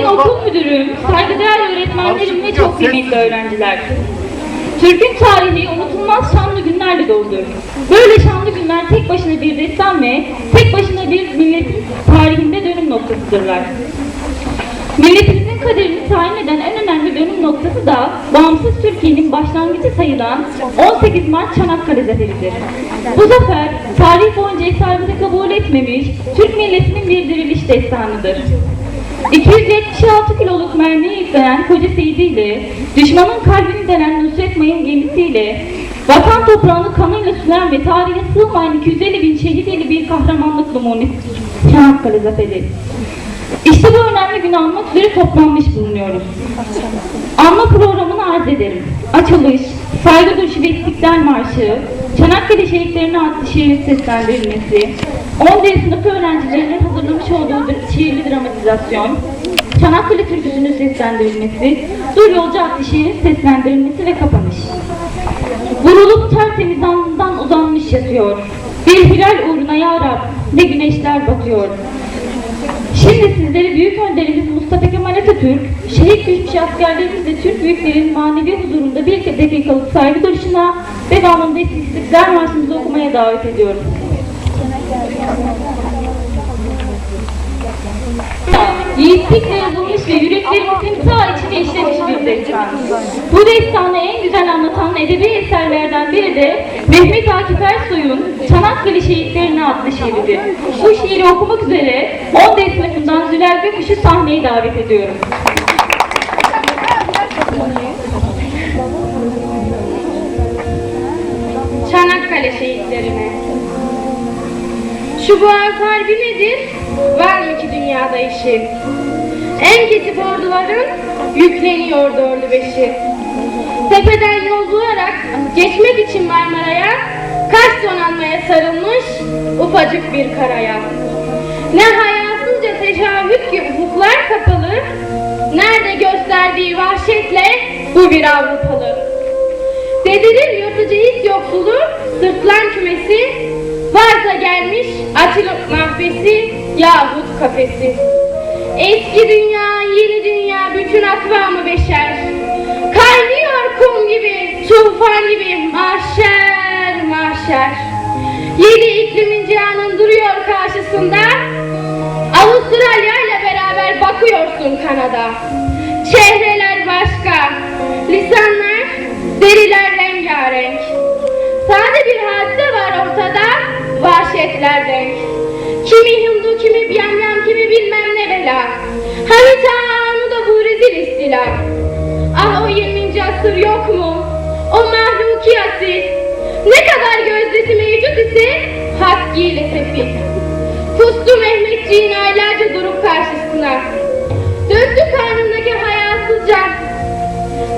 Sayın okul müdürüm, saygıdeğer öğretmenlerim ve çok kıymetli öğrenciler. Türk'ün tarihi unutulmaz şanlı günlerle doludur. Böyle şanlı günler tek başına bir destan ve tek başına bir milletin tarihinde dönüm noktasıdırlar. Milletimizin kaderini tayin eden en önemli dönüm noktası da bağımsız Türkiye'nin başlangıcı sayılan 18 Mart Çanakkale Zaferi'dir. Bu zafer tarih boyunca eserimizi kabul etmemiş Türk milletinin bir diriliş destanıdır. 276 kiloluk mermiyi yükleyen Koca Seydi ile düşmanın kalbini denen Nusret Mayın gemisiyle vatan toprağını kanıyla süren ve tarihe sığmayan 250 bin şehit bir kahramanlık numunesi Çanakkale Zaferi. İşte bu önemli günü anmak üzere toplanmış bulunuyoruz. Anma programını arz ederim. Açılış, saygı duruşu ve marşı, Çanakkale şehitlerine adlı şiirin seslendirilmesi, 11. sınıf öğrencilerinin hazırlamış olduğu şiirli dramatizasyon, Çanakkale türküsünün seslendirilmesi, Dur Yolcu adlı şiirin seslendirilmesi ve kapanış. Vurulup tertemiz alnından uzanmış yatıyor. Bir hilal uğruna ya Rab, ne güneşler batıyor. Şimdi sizleri büyük önderimiz Mustafa Kemal Atatürk, şehit düşmüş askerlerimiz ve Türk büyüklerin manevi huzurunda bir dakikalık saygı duruşuna ve devamında istiklal marşımızı okumaya davet ediyorum. Yiğitlikle yazılmış ve yüreklerimizin ta içine işlemiş bir destan. Bu destanı en güzel anlatan edebi eserlerden biri de Mehmet Akif Ersoy'un Çanakkale Şehitlerine adlı şiiridir. Bu şiiri okumak üzere 10 sınıfından Zülal Gökuş'u sahneye davet ediyorum. Şu Boğaz Harbi nedir? Var mı ki dünyada işi? En ketip orduların yükleniyor dördü beşi. Tepeden yol bularak geçmek için Marmara'ya kaç donanmaya sarılmış ufacık bir karaya. Ne hayasızca tecavüt gibi ufuklar kapalı, nerede gösterdiği vahşetle bu bir Avrupalı. Dedilir yırtıcı his yoksulu, sırtlan kümesi, varsa gelmiş açılıp mahvesi yahut kafesi. Eski dünya, yeni dünya, bütün akvamı beşer. Kaynıyor kum gibi, tufan gibi, mahşer, mahşer. Yedi iklimin cihanın duruyor karşısında. Avustralya ile beraber bakıyorsun Kanada. Çehreler başka, lisanlar, deriler rengarenk. Sade bir hadise vahşetler renk. Kimi Hindu, kimi Byamyam, kimi bilmem ne bela. Hani Tanrı da bu rezil istila. Ah o 20. asır yok mu? O mahluki asil. Ne kadar gözdesi mevcut ise hakkıyla sefil. Kustu Mehmetçiğin aylarca durup karşısına. Döktü karnındaki hayasızca.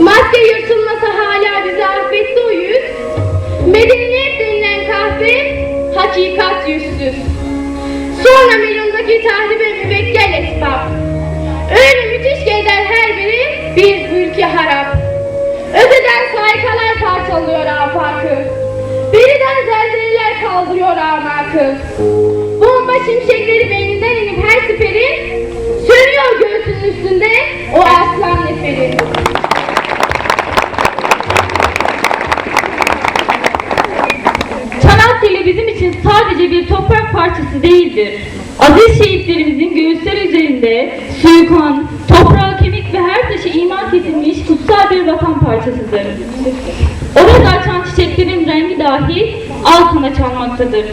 Madde yırtılmasa hala bizi affetti o yüz. Medeniyet denilen kahve hakikat yüzsüz. Sonra melondaki tahribe müvekkel esbab. Öyle müthiş gezer her biri bir ülke harap. Öteden saykalar parçalıyor afakı. Biriden zelzeleler kaldırıyor amakı. Bomba şimşekleri beyninden inip her siperin Sönüyor göğsünün üstünde o aslan neferi. Bizim için sadece bir toprak parçası değildir. Aziz şehitlerimizin göğüsleri üzerinde suyu kan, kemik ve her taşı iman kesilmiş kutsal bir vatan parçasıdır. Orada açan çiçeklerin rengi dahi altına çalmaktadır.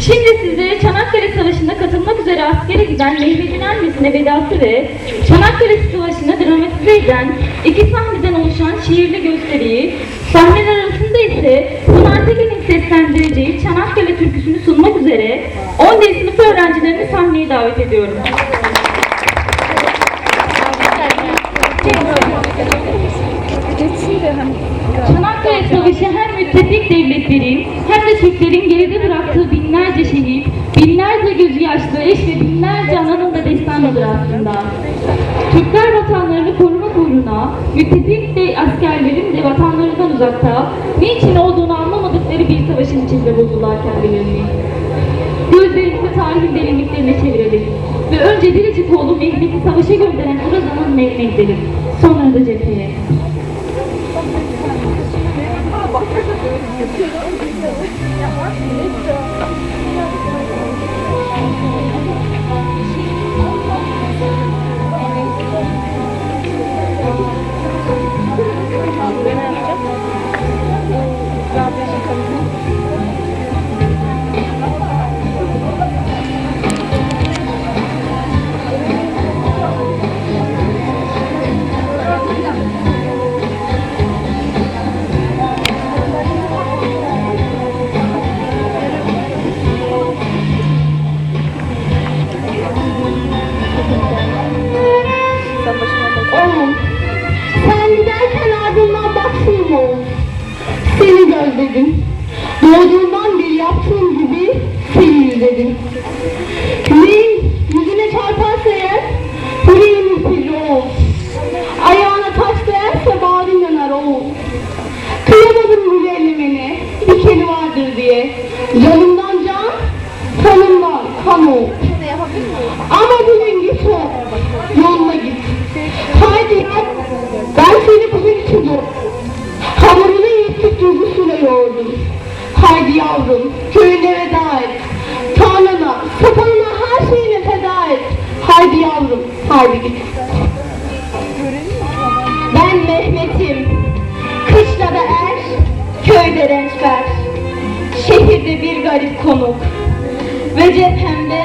Şimdi sizlere Çanakkale Savaşı'na katılmak üzere askere giden Mehmet İnanmesi'ne vedası ve Çanakkale Savaşı'na dramatize eden iki sahneden oluşan şiirli gösteriyi, sahneler arasında ise Pınar Tekin'in seslendireceği Çanakkale türküsünü sunmak üzere 10. sınıf öğrencilerini sahneye davet ediyorum. Savaşı hem müttefik devletlerin hem de Türklerin geride bıraktığı binlerce şehit, binlerce gözü yaşlı eş ve binlerce ananın da destanıdır aslında. Türkler vatanlarını korumak uğruna müttefik de askerlerin de vatanlarından uzakta niçin olduğunu anlamadıkları bir savaşın içinde buldular kendilerini. Gözlerimizi tarihin derinliklerine çevirelim ve önce biricik oğlu Mehmet'i savaşa gönderen zaman Mehmet'e gidelim. Sonra da cepheye. Yeah, I'm gonna do it. Diye. Yanımdan can, kanımdan kan oğlum. Ama bugün git o, yoluna git. Haydi ben seni bugün için doğdum. Hamurunu yiyip duygusuyla yoğurdum. Haydi yavrum, köyüne veda et. Tanrına, sapanına her şeyine feda et. Haydi yavrum, haydi git. Ben Mehmet'im. Kışlada er, köyde rençber. Şehirde bir garip konuk. Ve cephemde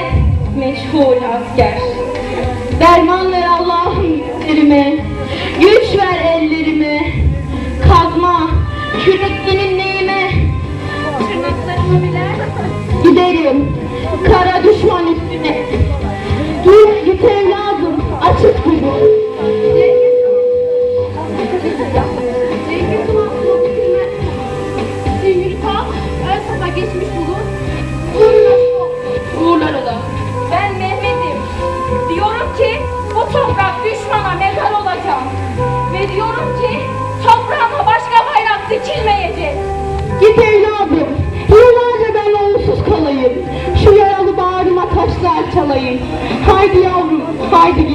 meşhur asker. Derman ver Allah'ım ellerime, güç ver ellerime. Kazma, kürek benim neyime, tırnaklarımı bile giderim taşlar çalayım. Haydi yavrum, haydi git.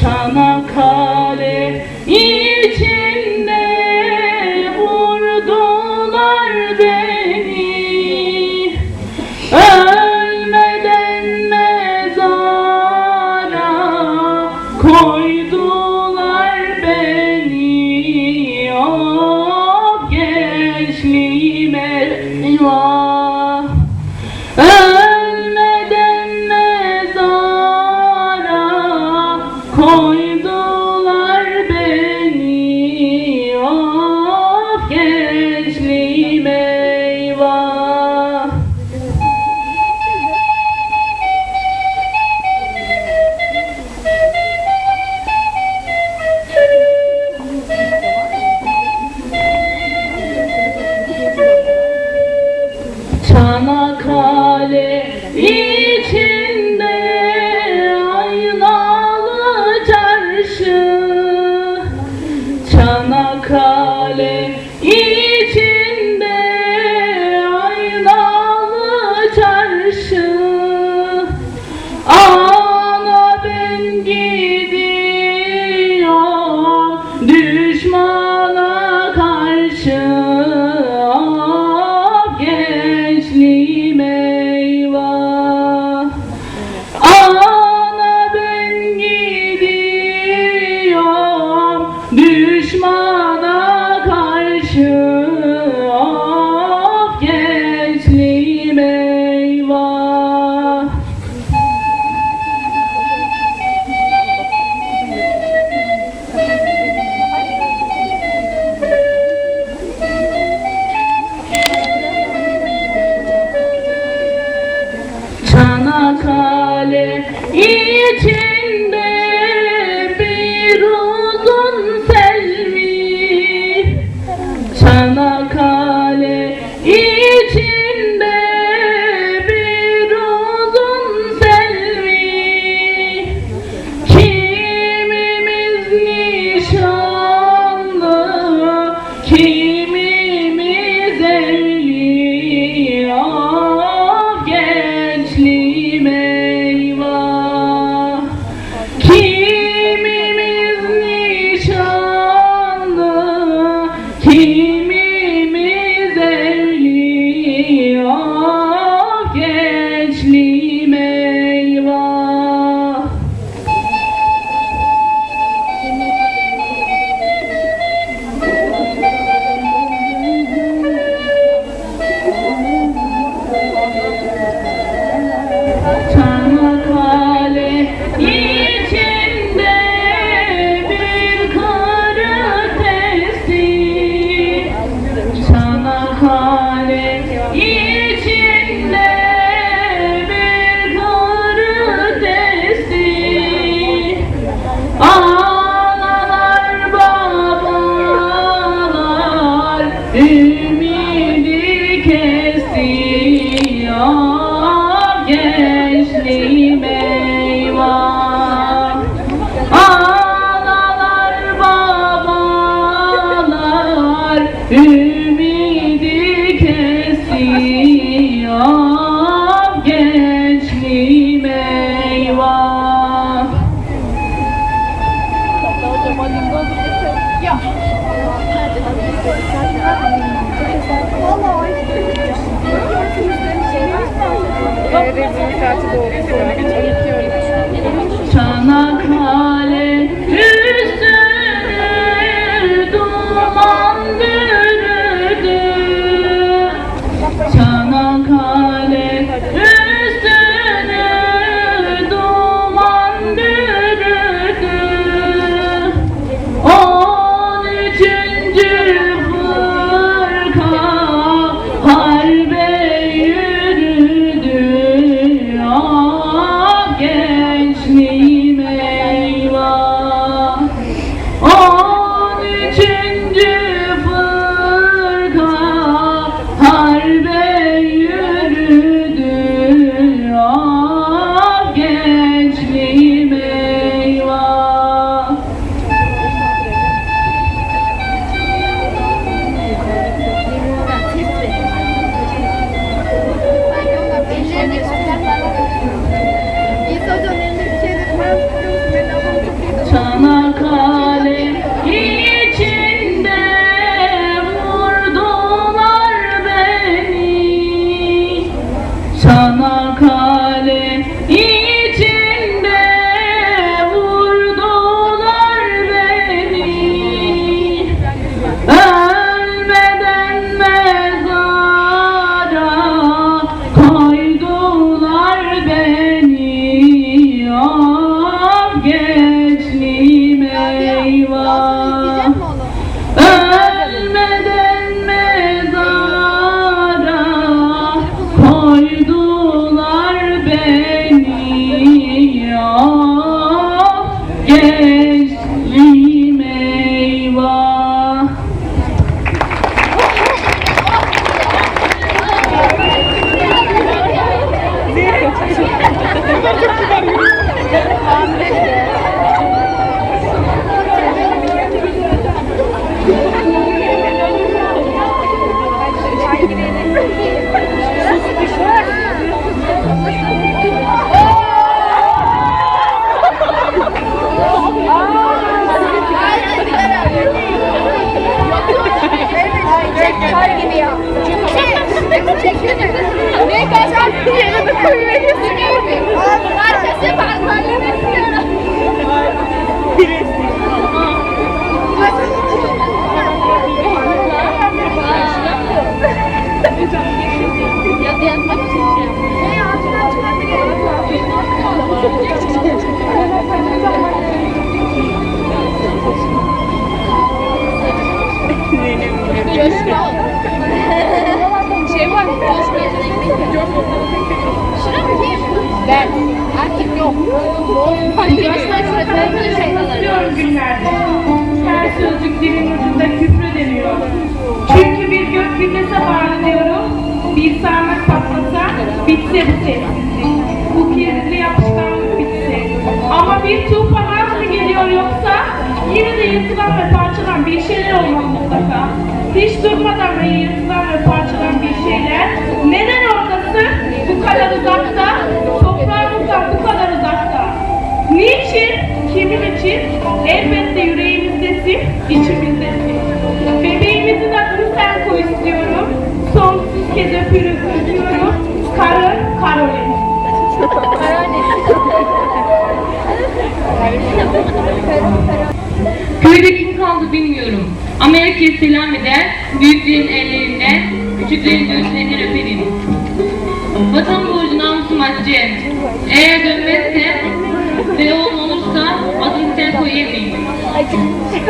Çanakkale içinde Ben artık yok. Yaşlar şurada şey Hatırlıyorum günlerde. Her sözcük dilin ucunda küfür deniyor. Çünkü bir gök gürlese bağırıyorum. Bir sarmak patlasa bitse bu sessizlik. Bu kirli yapışkanlık bitse. Ama bir tufan mı geliyor yoksa yine de yırtılan ve parçalan bir şeyler olmalı mutlaka. Hiç durmadan ve yırtılan ve parçalan bir şeyler. Neden oradasın? Bu kadar uzakta. Toprağımızdan bu kadar uzakta. Niçin? Kimin için? Elbette yüreğimizdesin, içimizdesin. Bebeğimizin adını sen koy istiyorum. Sonsuz kez öpürüm, öpüyorum. Karı, Karolin. Köyde kim kaldı bilmiyorum. Amerika'ya selam eder, büyüklerin ellerinden, küçüklerin göğüslerinden öperim. Vatan borcu namusum Hatice. Eğer dönmezse ve oğlum olursa adını sen koyamayayım.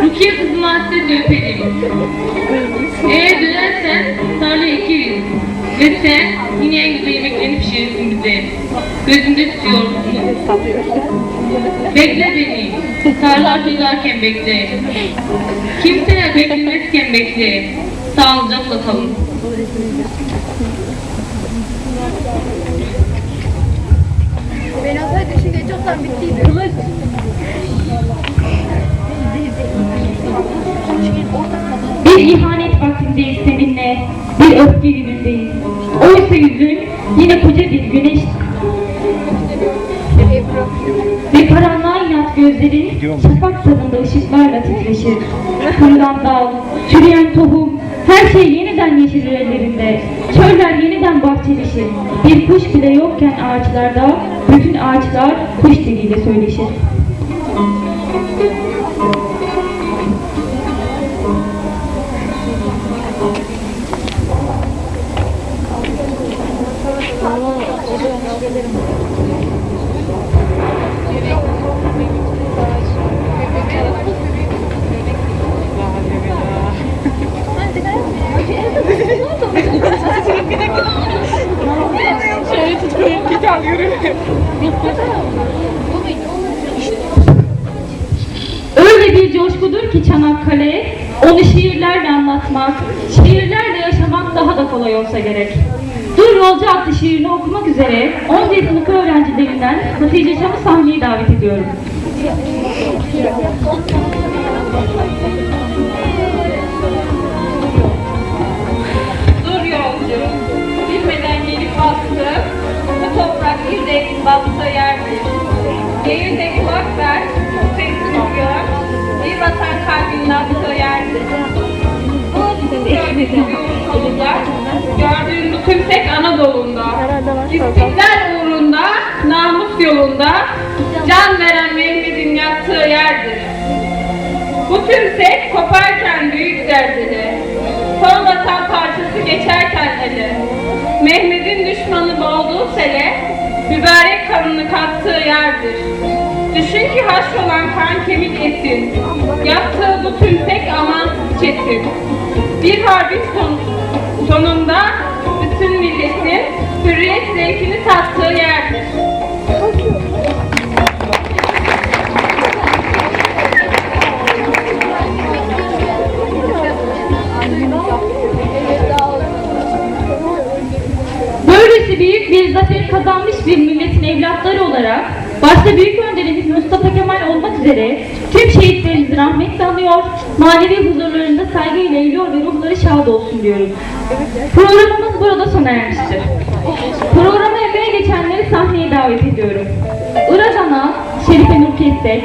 Rukiye kızımı hasretle öperim. Eğer dönersen tarla ekeriz. Ve sen yine en güzel yemeklerini pişirirsin bize. Gözümde tutuyorsun. Bekle beni. Tarla açılarken bekle. Kimseler beklemezken bekle. Sağlıcakla kalın. Ben olsaydı şimdi çoktan bittiydi. Bir ihanet vaktindeyiz seninle, bir öfke günündeyiz. Oysa yüzün yine koca bir güneş. Ve karanlığa inat gözlerin şafak tadında ışıklarla titreşir. Kırılan dal, çürüyen tohum, her şey yeniden yeşerir ellerinde. Çöller yeniden bahçeleşir. Bir kuş bile yokken ağaçlarda, bütün ağaçlar kuş diliyle söyleşir. Öyle bir coşkudur ki Çanakkale, onu şiirlerle anlatmak, şiirlerle yaşamak daha da kolay olsa gerek. Dur Yolcu adlı şiirini okumak üzere 11 sınıf öğrencilerinden Hatice Çam'ı sahneye davet ediyorum. Bir devrin bastığı yerdir. Değil de kulak ver, sessiz uyan. Bir vatan kalbinin attığı yerdir. Bu gördüğün solunda, gördüğün bu tümsek Anadolu'nda. İstiklal uğrunda, namus yolunda, can veren Mehmet'in yattığı yerdir. Bu tümsek koparken büyük derdini, son vatan parçası geçerken ele, Mehmet'in düşmanı boğduğu sele, mübarek kanını kattığı yerdir. Düşün ki haş olan kan kemik etin, yaptığı bu tümsek amansız çetin. Bir harbin son, sonunda bütün milletin hürriyet zevkini tattığı yerdir. Büyük bir zafer kazanmış bir milletin evlatları olarak başta büyük önderimiz Mustafa Kemal olmak üzere tüm şehitlerimizi rahmetle anıyor, manevi huzurlarında saygıyla eğiliyor ve ruhları şad olsun diyoruz. Programımız burada sona ermiştir. Programı emeğe geçenleri sahneye davet ediyorum. Irak Ana, Şerife Nur Kestek,